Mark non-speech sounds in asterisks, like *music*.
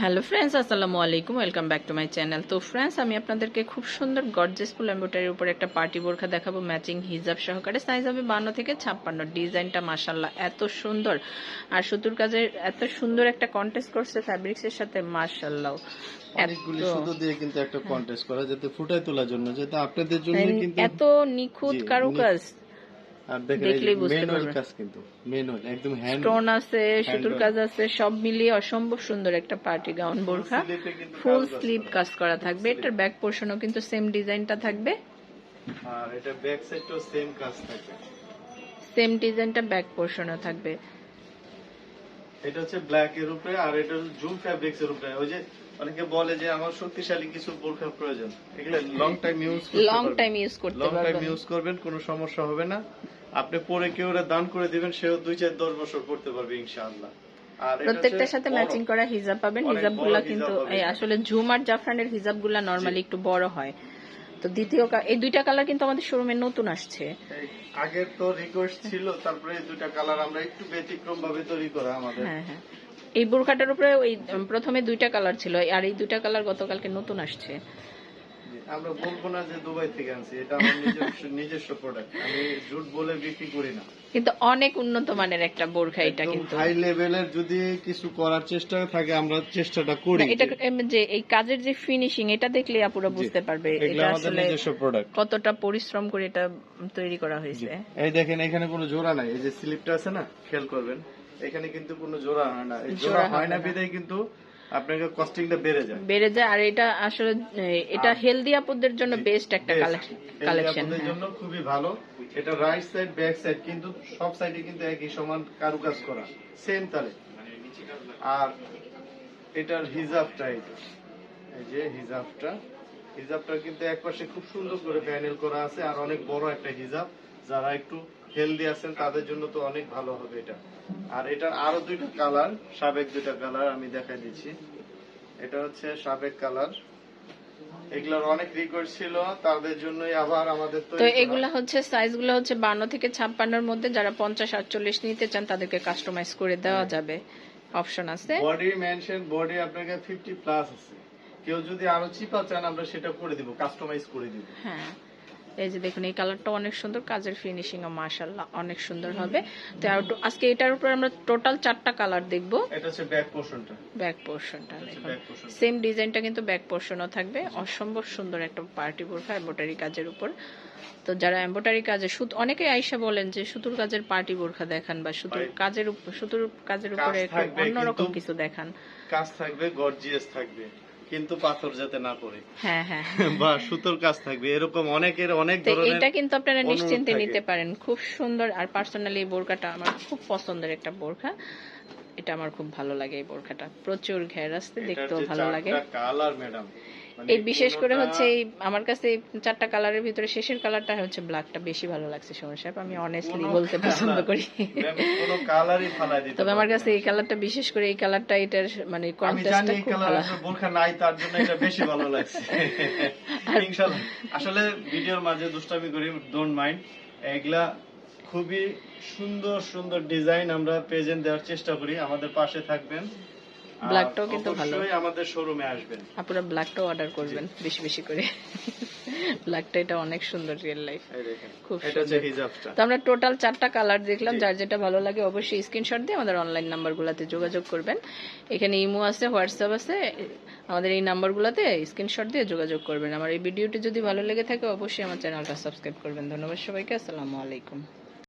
Hello friends আসসালামু আলাইকুম welcome back to my channel. তো ফ্রেন্ডস আমি আপনাদেরকে খুব সুন্দর গর্জেস ফুল এম্ব্রয়ডারির উপর একটা পার্টি বোরখা দেখাবো ম্যাচিং হিজাব সহকারে। সাইজ হবে বান্ন থেকে ছাপ্পান্ন। ডিজাইনটা মাসাল্লাহ এত সুন্দর। আর সুতুর কাজের এত সুন্দর একটা কন্টেস্ট করছে ফ্যাব্রিক্সের সাথে মাসাল্লাহ অনেকগুলি সুতো দিয়ে কিন্তু একটা কন্টেস্ট করা যাতে ফুটায় তোলার জন্য যাতে আপনাদের জন্য কিন্তু এত নিখুঁত কারুকাজ। আর দেখেন ম্যানুয়াল। কাজ কিন্তু ম্যানুয়াল একদম হ্যান্ড স্টোন আছে সুতুর কাজ আছে সব মিলিয়ে অসম্ভব সুন্দর একটা পার্টি গাউন বোরখা। ফুল স্লিভ কাজ করা থাকবে। এটার ব্যাক পোর্শনও কিন্তু সেম ডিজাইনটা থাকবে। আর এটা ব্যাক সাইডটাও সেম কাজ থাকে সেম ডিজাইনটা ব্যাক পোর্শনও থাকবে। এটা হচ্ছে ব্ল্যাক এর উপরে আর এটা হচ্ছে জুম ফ্যাব্রিক্স এর উপরে। ওই যে অনেকে বলে যে আমার শক্তিশালী কিছু বোরখার প্রয়োজন। এগুলো long time use long time use করতে লং টাইম ইউজ করবেন কোনো সমস্যা হবে না। আপনি পরে কেউ দান করে দিবেন? সেও দুই চার দশ বছর পড়তে পারবে ইনশাআল্লাহ। প্রত্যেকটার সাথে ম্যাচিং করা হিজাব পাবেন। অনেক হিজাবগুলা কিন্তু এই আসলে ঝুম আর জাফরানের হিজাবগুলা নর্মালি একটু বড় হয়। তো দ্বিতীয় এই দুইটা কালার কিন্তু আমাদের শোরুমে নতুন আসছে। আগের তো রিকোয়েস্ট ছিল তারপরে এই দুইটা কালার আমরা একটু ব্যতিক্রম ভাবে তৈরি করা আমাদের। হ্যাঁ হ্যাঁ। এই বোরখাটার উপরে ওই প্রথমে দুইটা কালার ছিল আর এই দুইটা কালার গতকালকে নতুন আসছে। আমরা বলব না যে দুবাই থেকে আনছি এটা আমার নিজস্ব *laughs* নিজস্ব প্রোডাক্ট আমি জুট বলে বিক্রি করি না। কিন্তু অনেক উন্নত মানের একটা বোরখা এটা কিন্তু। হাই লেভেলের যদি কিছু করার চেষ্টা থাকে আমরা চেষ্টাটা করি এটা যে এই কাজের যে ফিনিশিং এটা দেখলে আপুরা বুঝতে পারবে এটা আসলে নিজস্ব প্রোডাক্ট কতটা পরিশ্রম করে এটা তৈরি করা হয়েছে। এই দেখেন এখানে কোনো জোড়া নাই। এই যে স্লিপটা আছে না খেয়াল করবেন এখানে কিন্তু কোনো জোড়া হয় না। জোড়া হয় না। বিধায় কিন্তু আপনাকে কস্টিংটা বেড়ে যায়। বেড়ে যায় আর এটা আসলে এটা হেলদি আপুদের জন্য বেস্ট একটা কালেকশন কালেকশন আপনাদের জন্য খুবই ভালো। এটা রাইট সাইড ব্যাক সাইড কিন্তু সব সাইডে কিন্তু একই সমান কারুকাজ করা। সেম তালে। আর এটার হিজাবটা এই যে। এই যে হিজাবটা। হিজাবটা কিন্তু একপাশে খুব সুন্দর করে প্যানেল করা আছে আর অনেক বড় একটা হিজাব। যারা একটু হেলদি আছেন তাদের জন্য তো অনেক ভালো হবে এটা। আর এটার আরও দুইটা কালার সাবেক দুইটা কালার আমি দেখাই দিচ্ছি। এটা হচ্ছে সাবেক কালার এগুলোর অনেক রিকোয়েস্ট ছিল তাদের জন্যই আবার আমাদের তো। এগুলা হচ্ছে সাইজগুলো হচ্ছে বান্ন থেকে ছাপ্পান্নর মধ্যে যারা পঞ্চাশ আটচল্লিশ নিতে চান তাদেরকে কাস্টমাইজ করে দেওয়া যাবে। অপশন আছে? বডি মেনশন বডি আপনাকে ফিফটি প্লাস আছে। কেউ যদি আরও চিপা চান আমরা সেটা করে দিব কাস্টমাইজ করে দিব। হ্যাঁ। এই যে দেখুন এই কালারটা অনেক সুন্দর কাজের ফিনিশিং ও মাশাল্লাহ অনেক সুন্দর হবে। তো আজকে এটার উপর আমরা টোটাল চারটা কালার দেখব। এটা হচ্ছে ব্যাক পোর্শনটা ব্যাক পোর্শনটা দেখুন। সেম ডিজাইনটা কিন্তু ব্যাক পোর্শনও থাকবে। অসম্ভব সুন্দর একটা পার্টি বোরখা এম্বোটারি কাজের উপর। তো যারা এম্বোটারি কাজে সুত- অনেকে আইসা বলেন যে সুতুর কাজের পার্টি বোরখা দেখান বা সুতুর কাজের উপর সুতুর কাজের উপরে অন্যরকম কিছু দেখান। কাজ থাকবে গর্জিয়াস থাকবে। কিন্তু পাথর যাতে না পড়ে। হ্যাঁ হ্যাঁ বা সুতোর কাজ থাকবে এরকম অনেকের অনেক ধরনের এটা কিন্তু আপনারা নিশ্চিন্তে নিতে পারেন। খুব সুন্দর আর পার্সোনালি এই বোরখাটা আমার খুব পছন্দের একটা বোরখা। এটা আমার খুব ভালো লাগে এই বোরখাটা। প্রচুর ঘের আসতে দেখতেও ভালো লাগে। কালার ম্যাডাম এই বিশেষ করে হচ্ছে এই আমার কাছে এই চারটা কালারের ভিতরে শেষের কালারটা হচ্ছে ব্ল্যাকটা বেশি ভালো লাগছে সোমন সাহেব। আমি অনেস্টলি বলতে পছন্দ করি। তবে আমার কাছে এই কালারটা বিশেষ করে এই কালারটা এটার মানে কন্ট্রাস্টটা খুব ভালো। বোরখা নাই তার জন্য এটা বেশি ভালো লাগছে। ইনশাআল্লাহ আসলে ভিডিওর মাঝে দুষ্টামি করি ডোন্ট মাইন্ড এগুলা খুবই সুন্দর সুন্দর ডিজাইন আমরা প্রেজেন্ট দেওয়ার চেষ্টা করি। আমাদের পাশে থাকবেন। ব্ল্যাকটাও কিন্তু ভালো। আমাদের শোরুমে আসবেন। আপনারা ব্ল্যাকটাও অর্ডার করবেন বেশি বেশি করে। ব্ল্যাকটা এটা অনেক সুন্দর রিয়েল লাইফ খুব এটা হচ্ছে হিজাবটা তো আমরা টোটাল চারটা কালার দেখলাম যার যেটা ভালো লাগে অবশ্যই স্ক্রিনশট দিয়ে আমাদের অনলাইন নাম্বারগুলোতে যোগাযোগ করবেন। এখানে ইমো আছে হোয়াটসঅ্যাপ আছে আমাদের এই নাম্বারগুলোতে স্ক্রিনশট দিয়ে যোগাযোগ করবেন। আমার এই ভিডিওটি যদি ভালো লেগে থাকে অবশ্যই আমার চ্যানেলটা সাবস্ক্রাইব করবেন। ধন্যবাদ সবাইকে আসসালামু আলাইকুম।